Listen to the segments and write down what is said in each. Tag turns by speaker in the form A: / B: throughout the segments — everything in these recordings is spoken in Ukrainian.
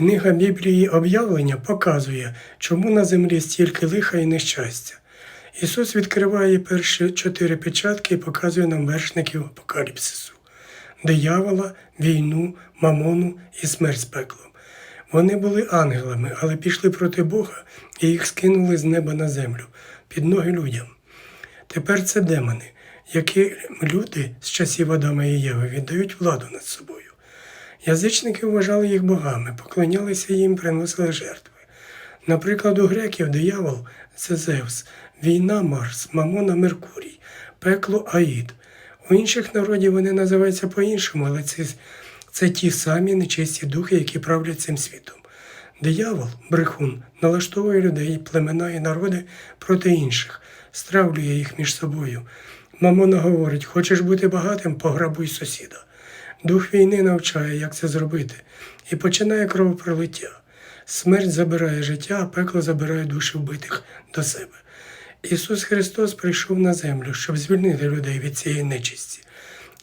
A: Книга Біблії об'явлення показує, чому на землі стільки лиха і нещастя. Ісус відкриває перші чотири печатки і показує нам вершників апокаліпсису диявола, війну, мамону і смерть з пеклом. Вони були ангелами, але пішли проти Бога і їх скинули з неба на землю під ноги людям. Тепер це демони, які люди з часів Адама і Єви віддають владу над собою. Язичники вважали їх богами, поклонялися їм, приносили жертви. Наприклад, у греків диявол це Зевс, війна Марс, Мамона Меркурій, пекло Аїд. У інших народів вони називаються по-іншому, але це, це ті самі нечисті духи, які правлять цим світом. Диявол, брехун, налаштовує людей, племена і народи проти інших, стравлює їх між собою. Мамона говорить: хочеш бути багатим, пограбуй сусіда. Дух війни навчає, як це зробити, і починає кровопролиття. Смерть забирає життя, а пекло забирає душі вбитих до себе. Ісус Христос прийшов на землю, щоб звільнити людей від цієї нечисті.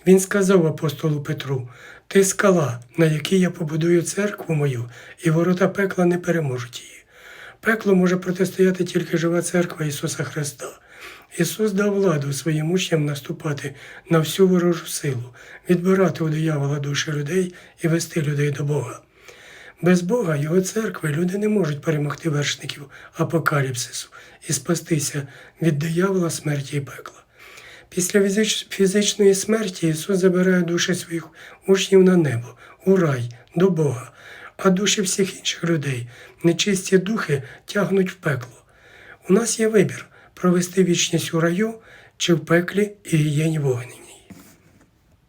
A: Він сказав апостолу Петру: Ти скала, на якій я побудую церкву мою, і ворота пекла не переможуть її. Пекло може протистояти тільки жива церква Ісуса Христа. Ісус дав владу своїм учням наступати на всю ворожу силу, відбирати у диявола душі людей і вести людей до Бога. Без Бога, Його церкви, люди не можуть перемогти вершників апокаліпсису і спастися від диявола, смерті і пекла. Після фізичної смерті Ісус забирає душі своїх учнів на небо, у рай, до Бога, а душі всіх інших людей, нечисті духи тягнуть в пекло. У нас є вибір провести вічність у раю чи в пеклі і гієні вогнені.